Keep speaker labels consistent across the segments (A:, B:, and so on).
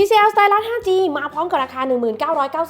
A: TCL Stylus 5G มาพร้อมกับราคา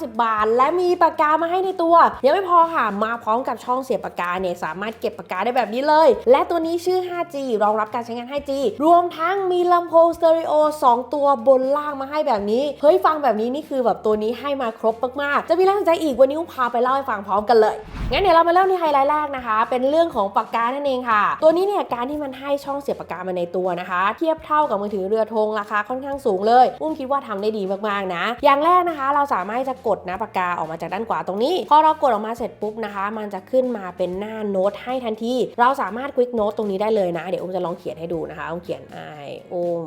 A: 1990 บาท และมีปากกามาให้ในตัว ยังไม่พอค่ะ มาพร้อมกับช่องเสียบปากกาเนี่ยสามารถเก็บปากกาได้แบบนี้เลย และตัวนี้ชื่อ 5G รองรับการใช้งาน 5G รวมทั้งมีลำโพงสเตอริโอ2 ตัวบนล่างมาให้แบบนี้ เฮ้ยฟังแบบนี้นี่คือแบบตัวนี้ให้มาครบมากๆ จะมีอะไรสนใจอีกวันนี้พาไปเล่าให้ฟังพร้อมกันเลย งั้นเดี๋ยวเรามาเริ่มที่ไฮไลท์แรกนะคะ เป็นเรื่องของปากกานั่นเองค่ะ ตัวนี้เนี่ยการที่มันให้ช่องเสียบปากกามาในตัวนะคะ เทียบเท่ากับมือถือเรือธงราคาค่อนข้างสูงเลยอุ้มคิดว่าทำได้ดีมากๆนะ อย่างแรกนะคะ เราสามารถจะกดนะปากกาออกมาจากด้านขวาตรงนี้ พอเรากดออกมาเสร็จปุ๊บนะคะ มันจะขึ้นมาเป็นหน้าโน้ตให้ทันที เราสามารถควิกโน้ตตรงนี้ได้เลยนะ เดี๋ยวอุ้มจะลองเขียนให้ดูนะคะอุ้มเขียน I อุ้ม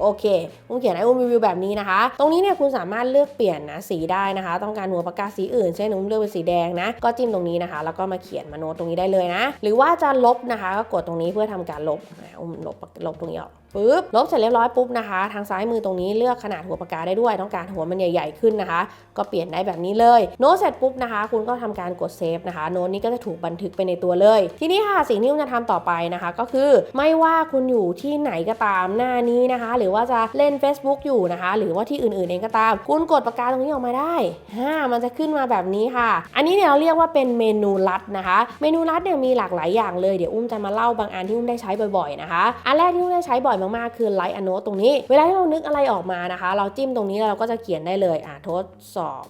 A: โอเคผมเขียนให้อุ้มรีวิวแบบนี้นะคะ ตรงนี้เนี่ยคุณสามารถเลือกเปลี่ยนนะสีได้นะคะ ต้องการหัวปากกาสีอื่นเช่นอุ้มเลือกเป็นสีแดงนะ ก็จิ้มตรงนี้นะคะ แล้วก็มาเขียนมาโน้ตตรงนี้ได้เลยนะ หรือว่าจะลบนะคะก็กดตรงนี้เพื่อทำการลบนะอุ้มลบลบตรงนี้ออก ปุ๊บลบเสร็จเรียบร้อยปุ๊บนะคะ ทางซ้ายมือตรงนี้เลือกขนาดหัวปากกาได้ด้วย ต้องการหัวมันใหญ่ ๆขึ้นนะคะ ก็เปลี่ยนได้แบบนี้เลย โน้ตเสร็จปุ๊บนะคะ คุณก็ทำการกดเซฟนะคะ โน้ตนี้ก็จะถูกบันทึกไปในตัวเลย ทีนี้ค่ะสิ่งที่คุณจะทำต่อไปนะคะ ก็คือไม่ว่าคุณอยู่ที่ไหนก็ตามหน้านี้นะคะ หรือว่าจะเล่น Facebook อยู่นะคะ หรือว่าที่อื่นๆเองก็ตาม คุณกดปากกาตรงนี้ออกมาได้ฮ่ามันจะขึ้นมาแบบนี้ค่ะ อันนี้เนี่ยเราเรียกว่าเป็นเมนูลัดนะคะ เมนูลัดเนี่ยมีหลากหลายอย่างเลยเดี๋ยวอุ้มจะมาเล่าบางอันที่อุ้มได้ใช้บ่อยๆนะคะ อันแรกที่อุ้มได้ใช้บ่อยมากๆ คือไลท์อโนตตรงนี้ เวลาที่เรานึกอะไรออกมานะคะ เราจิ้มตรงนี้แล้วเราก็จะเขียนได้เลยอะทดสอบ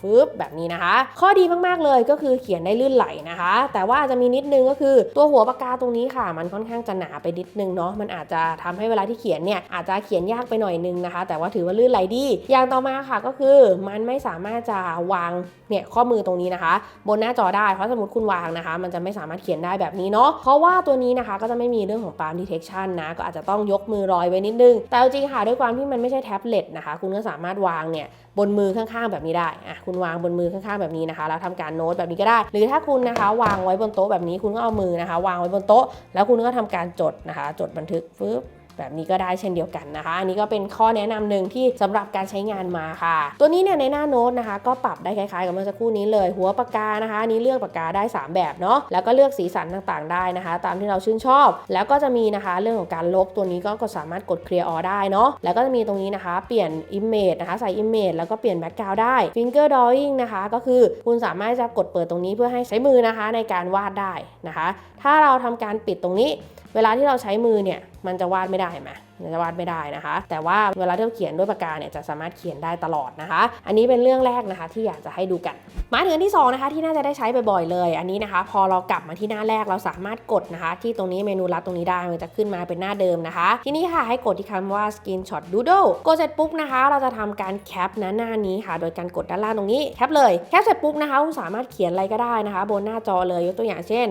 A: ฟึบแบบนี้นะคะ ข้อดีมากๆเลยก็คือเขียนได้ลื่นไหลนะคะ แต่ว่าจะมีนิดนึงก็คือตัวหัวปากกาตรงนี้ค่ะ มันค่อนข้างจะหนาไปนิดนึงเนาะมันอาจจะทำให้เวลาที่เขียนเนี่ยอาจจะเขียนยากไปหน่อยนึงนะคะ แต่ว่าถือว่าลื่นไหลดี อย่างต่อมาค่ะก็คือมันไม่สามารถจะวางเนี่ยข้อมือตรงนี้นะคะ บนหน้าจอได้เพราะสมมติคุณวางนะคะ มันจะไม่สามารถเขียนได้แบบนี้เนาะเพราะว่าตัวนี้นะคะก็จะไม่มีเรื่องของ palm detection นะก็อาจจะต้องยกมือลอยไว้นิดนึง แต่จริงค่ะด้วยความที่มันไม่ใช่แท็บเล็ตนะคะ คุณก็สามารถวางเนี่ยบนมือข้างๆแบบนี้ได้อะคุณวางบนมือข้างๆแบบนี้นะคะ แล้วทำการโน้ตแบบนี้ก็ได้ หรือถ้าคุณนะคะ วางไว้บนโต๊ะแบบนี้คุณก็เอามือนะคะ วางไว้บนโต๊ะ แล้วคุณก็ทำการจดนะคะ จดบันทึกฟึบ แบบนี้ก็ได้เช่นเดียวกันนะคะ อันนี้ก็เป็นข้อแนะนำหนึ่งที่สำหรับการใช้งานมาค่ะ ตัวนี้เนี่ยในหน้าโน้ตนะคะ ก็ปรับได้คล้ายๆ กับเมื่อสักครู่นี้เลย หัวปากกานะคะอันนี้เลือกปากกาได้ 3 แบบเนาะแล้วก็เลือกสีสันต่างๆ ได้นะคะ ตามที่เราชื่นชอบ แล้วก็จะมีนะคะเรื่องของการลบตัวนี้ก็ก็สามารถกด clear all ได้เนาะแล้วก็จะมีตรงนี้นะคะ เปลี่ยน image นะคะใส่ image แล้วก็เปลี่ยน background ได้ finger drawing นะคะก็คือคุณสามารถจะกดเปิดตรงนี้เพื่อให้ใช้มือนะคะในการวาดได้นะคะ ถ้าเราทำการปิดตรงนี้ เวลาที่เราใช้มือเนี่ยมันจะวาดไม่ได้เห็นไหมมันจะวาดไม่ได้นะคะ แต่ว่าเวลาที่เราเขียนด้วยปากกาเนี่ยจะสามารถเขียนได้ตลอดนะคะ อันนี้เป็นเรื่องแรกนะคะที่อยากจะให้ดูกัน มาถึงที่สองนะคะที่น่าจะได้ใช้บ่อยๆเลย อันนี้นะคะ พอเรากลับมาที่หน้าแรกเราสามารถกดนะคะ ที่ตรงนี้เมนูลัดตรงนี้ได้มันจะขึ้นมาเป็นหน้าเดิมนะคะ ทีนี้ค่ะให้กดที่คำว่า screenshot doodle กดเสร็จปุ๊บนะคะ เราจะทำการแคปนะหน้านี้ค่ะ โดยการกดด้านล่างตรงนี้แคปเลยแคปเสร็จปุ๊บนะคะคุณสามารถเขียนอะไรก็ได้นะคะ บนหน้าจอเลยยกตัวอย่างเช่น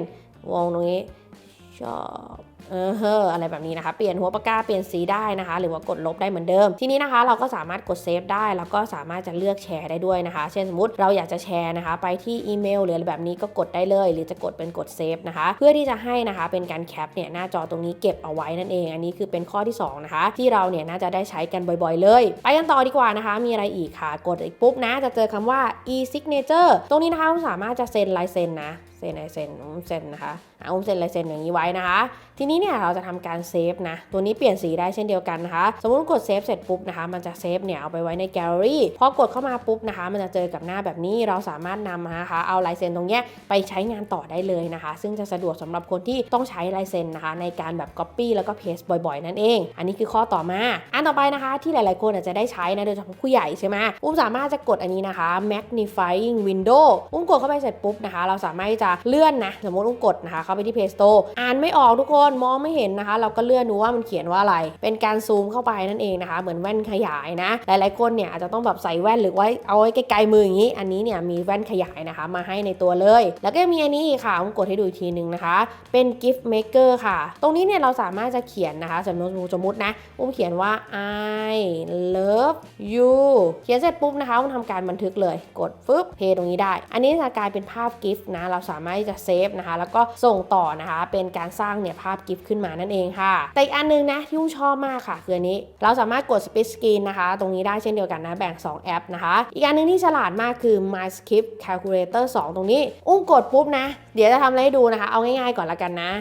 A: วงตรงนี้ชอบ เอออะไรแบบนี้นะคะเปลี่ยนหัวปากกาเปลี่ยนสีได้นะคะ หรือว่ากดลบได้เหมือนเดิม ทีนี้นะคะเราก็สามารถกดเซฟได้ แล้วก็สามารถจะเลือกแชร์ได้ด้วยนะคะ เช่นสมมติเราอยากจะแชร์นะคะ ไปที่อีเมลหรืออะไรแบบนี้ก็กดได้เลย หรือจะกดเป็นกดเซฟนะคะ เพื่อที่จะให้นะคะเป็นการแคปเนี่ยหน้าจอตรงนี้เก็บเอาไว้นั่นเอง อันนี้คือเป็นข้อที่สองนะคะ ที่เราเนี่ยน่าจะได้ใช้กันบ่อยๆ เลย ไปกันต่อดีกว่านะคะ มีอะไรอีกค่ะ กดอีกปุ๊บนะจะเจอคำว่า e-signature ตรงนี้นะคะสามารถจะเซ็นลายเซ็นนะเซ็นลายเซ็นอุ้มเซ็นนะคะอะอุ้มเซ็นลายเซ็นอย่างนี้ไว้นะคะทีนี้เนี่ยเราจะทำการเซฟนะ ตัวนี้เปลี่ยนสีได้เช่นเดียวกันนะคะ สมมติกดเซฟเสร็จปุ๊บนะคะ มันจะเซฟเนี่ยเอาไปไว้ในแกลเลอรี่ พอกดเข้ามาปุ๊บนะคะ มันจะเจอกับหน้าแบบนี้ เราสามารถนำนะคะ เอาลายเซ็นตรงเนี้ยไปใช้งานต่อได้เลยนะคะ ซึ่งจะสะดวกสำหรับคนที่ต้องใช้ลายเซ็นนะคะ ในการแบบ Copy แล้วก็ Paste บ่อยๆ นั่นเอง อันนี้คือข้อต่อมา อันต่อไปนะคะ ที่หลายๆ คนอาจจะได้ใช้นะ โดยเฉพาะผู้ใหญ่ใช่ไหมอุ้มสามารถจะกดอันนี้นะคะ magnifying window อุ้มกดเข้าไปเสร็จปุ๊บนะคะ เราสามารถที่จะเลื่อนนะ สมมติอุ้มกดนะคะ เข้าไปที่ Play Store อ่านไม่ออกทุกคนมองไม่เห็นนะคะ เราก็เลื่อนดูว่ามันเขียนว่าอะไร เป็นการซูมเข้าไปนั่นเองนะคะ เหมือนแว่นขยายนะ หลายๆคนเนี่ยอาจจะต้องแบบใส่แว่นหรือไว้เอาไว้ไกลๆมืออย่างนี้ อันนี้เนี่ยมีแว่นขยายนะคะ มาให้ในตัวเลย แล้วก็มีอันนี้ค่ะอุ้มกดให้ดูอีกทีนึงนะคะ เป็น gift maker ค่ะ ตรงนี้เนี่ยเราสามารถจะเขียนนะคะสมมติสมมตินะอุ้มเขียนว่า I love you เขียนเสร็จปุ๊บนะคะอุ้มทำการบันทึกเลย กดฟึบเพย์ตรงนี้ได้ อันนี้จะกลายเป็นภาพกิฟต์นะ เราสามารถจะเซฟนะคะ แล้วก็ส่งต่อนะคะ เป็นการสร้างเนี่ยภาพกิฟต์ขึ้นมานั่นเองค่ะ แต่อีกอันนึงนะที่อุ้ชอบมากค่ะ คืออันนี้เราสามารถกด split screen นะคะ ตรงนี้ได้เช่นเดียวกันนะแบ่ง 2 แอปนะคะ อีกอันนึงที่ฉลาดมากคือ my skip calculator 2 ตรงนี้ อุ้มกดปุ๊บนะ เดี๋ยวจะทำอะไรให้ดูนะคะ เอาง่ายๆก่อนละกันนะ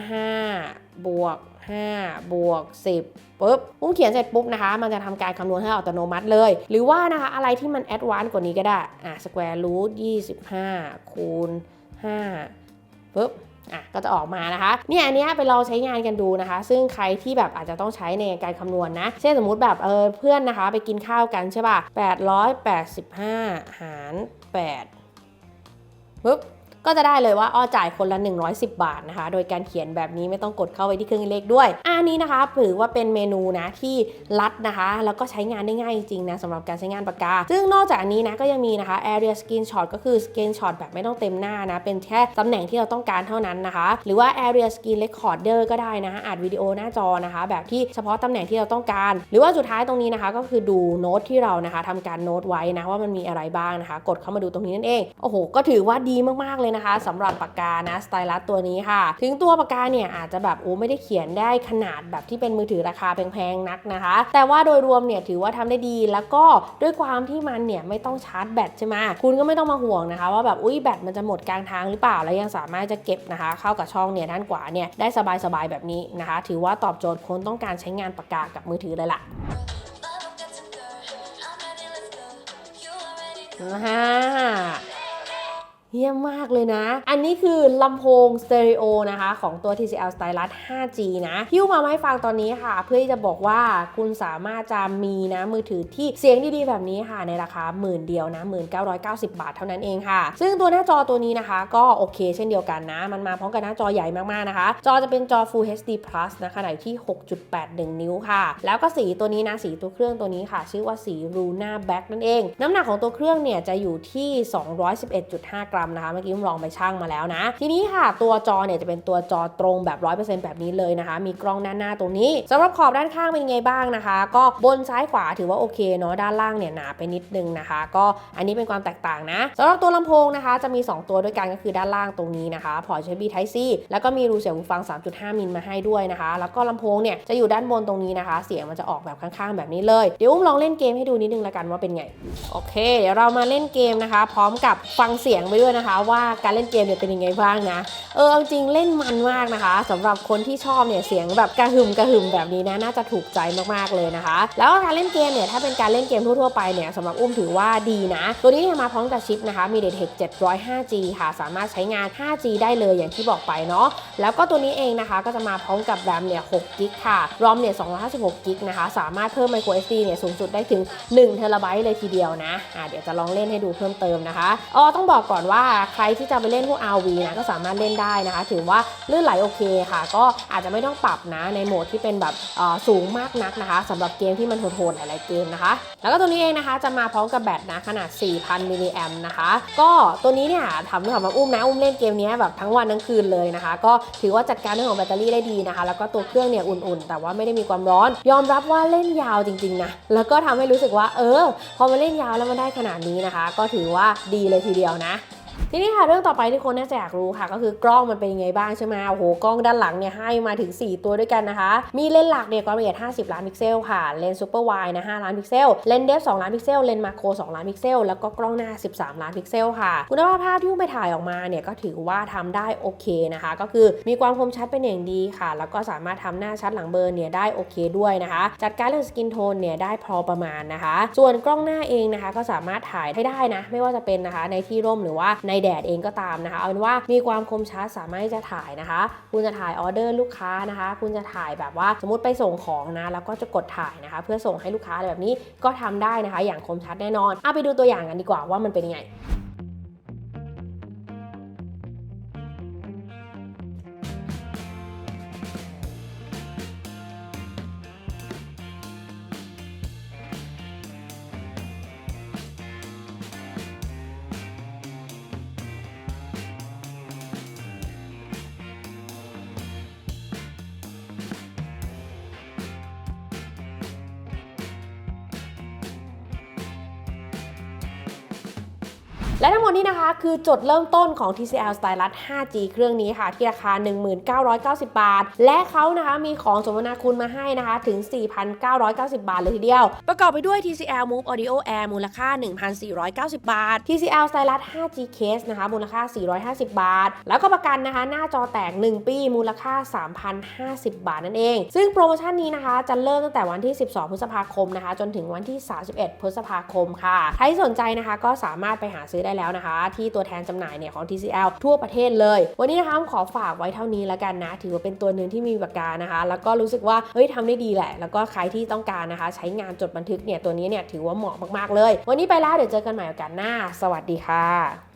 A: 5 บวก5บวก 10ปุ๊บอุ้มเขียนเสร็จปุ๊บนะคะ มันจะทำการคำนวณให้อัตโนมัติเลย หรือว่านะคะ อะไรที่มันแอดวานซ์กว่านี้ก็ได้ อะสแควร์รูท25คูณ5ปุ๊บ อะก็จะออกมานะคะเนี่ยอันนี้ไปลองใช้งานกันดูนะคะ ซึ่งใครที่แบบอาจจะต้องใช้ในการคำนวณนะเช่นสมมุติแบบเออเพื่อนนะคะ ไปกินข้าวกันใช่ป่ะ885 หาร8ปึ๊บ ก็จะได้เลยว่าอ้อจ่ายคนละ 110 บาทนะคะ โดยการเขียนแบบนี้ไม่ต้องกดเข้าไปที่เครื่องเลขด้วย อันนี้นะคะถือว่าเป็นเมนูนะที่รัดนะคะ แล้วก็ใช้งานได้ง่ายจริงๆนะสำหรับการใช้งานปากกา ซึ่งนอกจากอันนี้นะก็ยังมีนะคะ area screenshot ก็คือ screenshot แบบไม่ต้องเต็มหน้านะ เป็นแค่ตำแหน่งที่เราต้องการเท่านั้นนะคะ หรือว่า area screen recorder ก็ได้นะอัดวิดีโอหน้าจอนะคะ แบบที่เฉพาะตำแหน่งที่เราต้องการ หรือว่าสุดท้ายตรงนี้นะคะ ก็คือดูโน้ตที่เรานะคะทำการโน้ตไว้นะว่ามันมีอะไรบ้างนะคะ กดเข้ามาดูตรงนี้นั่นเองโอ้โหก็ถือว่าดีมากๆเลยนะคะสำหรับปากกานะสไตลัสตัวนี้ค่ะ ถึงตัวปากกาเนี่ยอาจจะแบบโอ้ไม่ได้เขียนได้ขนาดแบบที่เป็นมือถือราคาแพงๆนักนะคะ แต่ว่าโดยรวมเนี่ยถือว่าทำได้ดีแล้วก็ด้วยความที่มันเนี่ยไม่ต้องชาร์จแบตใช่ไหมคุณก็ไม่ต้องมาห่วงนะคะ ว่าแบบอุ้ยแบตมันจะหมดกลางทางหรือเปล่าแล้วยังสามารถจะเก็บนะคะ เข้ากับช่องเนี่ยด้านขวาเนี่ยได้สบายๆแบบนี้นะคะ ถือว่าตอบโจทย์คนต้องการใช้งานปากกากับมือถือเลยล่ะ
B: Love got some girl. I'm ready, let's go. You already know.
A: นะฮะ เยี่ยมมากเลยนะ อันนี้คือลำโพงสเตอริโอนะคะ ของตัว TCL Stylus 5G นะฮิ้วมาให้ฟังตอนนี้ค่ะ เพื่อที่จะบอกว่าคุณสามารถจะมีนะมือถือที่เสียงดีๆ แบบนี้ค่ะ ในราคาหมื่นเดียวนะ 1990 บาทเท่านั้นเองค่ะ ซึ่งตัวหน้าจอตัวนี้นะคะ ก็โอเคเช่นเดียวกันนะ มันมาพร้อมกับหน้าจอใหญ่มากๆนะคะ จอจะเป็นจอ Full HD Plus นะขนาดที่ 6.81 นิ้วค่ะ แล้วก็สีตัวนี้นะสีตัวเครื่องตัวนี้ค่ะ ชื่อว่าสี Luna Black นั่นเอง น้ำหนักของตัวเครื่องเนี่ยจะอยู่ที่ 211.5 กรัมนะคะ เมื่อกี้ผมลองไปชั่งมาแล้วนะ ทีนี้ค่ะตัวจอเนี่ยจะเป็นตัวจอตรงแบบ 100%แบบนี้เลยนะคะ มีกล้องด้านหน้าตรงนี้สำหรับขอบด้านข้างเป็นไงบ้างนะคะ ก็บนซ้ายขวาถือว่าโอเคเนาะด้านล่างเนี่ยหนาไปนิดนึงนะคะ ก็อันนี้เป็นความแตกต่างนะสำหรับตัวลำโพงนะคะ จะมี 2 ตัวด้วยกันก็คือด้านล่างตรงนี้นะคะพอร์ต USB Type C แล้วก็มีรูเสียงหูฟัง 3.5 มิลมาให้ด้วยนะคะ แล้วก็ลำโพงเนี่ยจะอยู่ด้านบนตรงนี้นะคะ เสียงมันจะออกแบบข้างๆ แบบนี้เลย เดี๋ยวอุ้มลองเล่นเกมให้ดูนิดนึงละกันว่าเป็นไง โอเค เดี๋ยวเรามาเล่นเกมนะคะ พร้อมกับฟังเสียงไปด้วยนะคะ ว่าการเล่นเกมเนี่ยเป็นยังไงบ้างนะเออจริงเล่นมันมากนะคะสำหรับคนที่ชอบเนี่ยเสียงแบบกระหึ่มกระหึ่มแบบนี้นะน่าจะถูกใจมากๆเลยนะคะ แล้วการเล่นเกมเนี่ยถ้าเป็นการเล่นเกมทั่วๆไปเนี่ยสำหรับอุ้มถือว่าดีนะ ตัวนี้เนี่ยมาพร้อมกับชิปนะคะมี MediaTek 705G ค่ะสามารถใช้งาน 5G ได้เลยอย่างที่บอกไปเนาะแล้วก็ตัวนี้เองนะคะก็จะมาพร้อมกับ RAM เนี่ย6กิกค่ะ ROM เนี่ย256กิกนะคะสามารถเพิ่ม micro SD เนี่ยสูงสุดได้ถึง1เทราไบต์เลยทีเดียวนะอ่าเดี๋ยวจะลองเล่นให้ดูเพิ่มเติมนะคะอ๋อต้องบอกก่อนว่าาใครที่จะไปเล่นพวก RV นะก็สามารถเล่นได้นะคะ ถือว่าลื่นไหลโอเคค่ะ ก็อาจจะไม่ต้องปรับนะในโหมดที่เป็นแบบสูงมากนักนะคะสำหรับเกมที่มันโหดๆหลายๆเกมนะคะ แล้วก็ตัวนี้เองนะคะจะมาพร้อมกับแบตนะขนาด 4,000มิลลิแอมนะคะ ก็ตัวนี้เนี่ยทำสำหรับอุ้มนะอุ้มเล่นเกมนี้แบบทั้งวันทั้งคืนเลยนะคะ ก็ถือว่าจัดการเรื่องของแบตเตอรี่ได้ดีนะคะ แล้วก็ตัวเครื่องเนี่ยอุ่นๆ แต่ว่าไม่ได้มีความร้อน ยอมรับว่าเล่นยาวจริงๆนะแล้วก็ทำให้รู้สึกว่าเออ พอมาเล่นยาวแล้วมันได้ขนาดนี้นะคะ ก็ถือว่าดีเลยทีเดียวนะ ทีนี้ค่ะเรื่องต่อไปที่คนน่าจะอยากรู้ค่ะ ก็คือกล้องมันเป็นยังไงบ้างใช่ไหมโอ้โหกล้องด้านหลังเนี่ยให้มาถึง 4 ตัวด้วยกันนะคะ มีเลนส์หลักเนี่ยความละเอียด 50 ล้านพิกเซลค่ะเลนส์ซูเปอร์ไวด์นะ5ล้านพิกเซลเลนส์เดฟ2ล้านพิกเซลเลนส์มาโคร2ล้านพิกเซลแล้วก็กล้องหน้า 13 ล้านพิกเซลค่ะคุณภาพภาพที่ไปถ่ายออกมาเนี่ยก็ถือว่าทำได้โอเคนะคะ ก็คือมีความคมชัดเป็นอย่างดีค่ะ แล้วก็สามารถทำหน้าชัดหลังเบอร์เนี่ยได้โอเคด้วยนะคะ จัดการเรื่องสกินโทนเนี่ยได้พอประมาณนะคะ ส่วนกล้องหน้าเองนะคะ ก็สามารถถ่ายให้ได้นะ ไม่ว่าจะเป็นนะคะในที่ร่มหรือว่าในแดดเองก็ตามนะคะเอาเป็นว่ามีความคมชัดสามารถที่จะถ่ายนะคะ คุณจะถ่ายออเดอร์ลูกค้านะคะ คุณจะถ่ายแบบว่าสมมติไปส่งของนะแล้วก็จะกดถ่ายนะคะ เพื่อส่งให้ลูกค้าอะไรแบบนี้ก็ทำได้นะคะ อย่างคมชัดแน่นอนเอาไปดูตัวอย่างกันดีกว่าว่ามันเป็นยังไง และทั้งหมดนี้นะคะ คือจุดเริ่มต้นของ TCL Stylus 5G เครื่องนี้ค่ะ ที่ราคา 1990 บาท และเขานะคะมีของสมนาคุณมาให้นะคะ ถึง 4,990 บาทเลยทีเดียว ประกอบไปด้วย TCL Move Audio Air มูลค่า 1,490 บาท TCL Stylus 5G Case นะคะ มูลค่า 450 บาท แล้วก็ประกันนะคะ หน้าจอแตก 1 ปี มูลค่า 3,050 บาทนั่นเอง ซึ่งโปรโมชั่นนี้นะคะ จะเริ่มตั้งแต่วันที่ 12 พฤษภาคมนะคะ จนถึงวันที่ 31 พฤษภาคมค่ะ ใครสนใจนะคะก็สามารถไปหาซื้อได้ได้แล้วนะคะ ที่ตัวแทนจำหน่ายเนี่ยของ TCL ทั่วประเทศเลย วันนี้นะคะขอฝากไว้เท่านี้แล้วกันนะ ถือว่าเป็นตัวหนึ่งที่มีปากกานะคะ แล้วก็รู้สึกว่าเฮ้ยทำได้ดีแหละ แล้วก็ใครที่ต้องการนะคะ ใช้งานจดบันทึกเนี่ยตัวนี้เนี่ยถือว่าเหมาะมากๆเลย วันนี้ไปแล้วเดี๋ยวเจอกันใหม่โอกาสหน้า สวัสดีค่ะ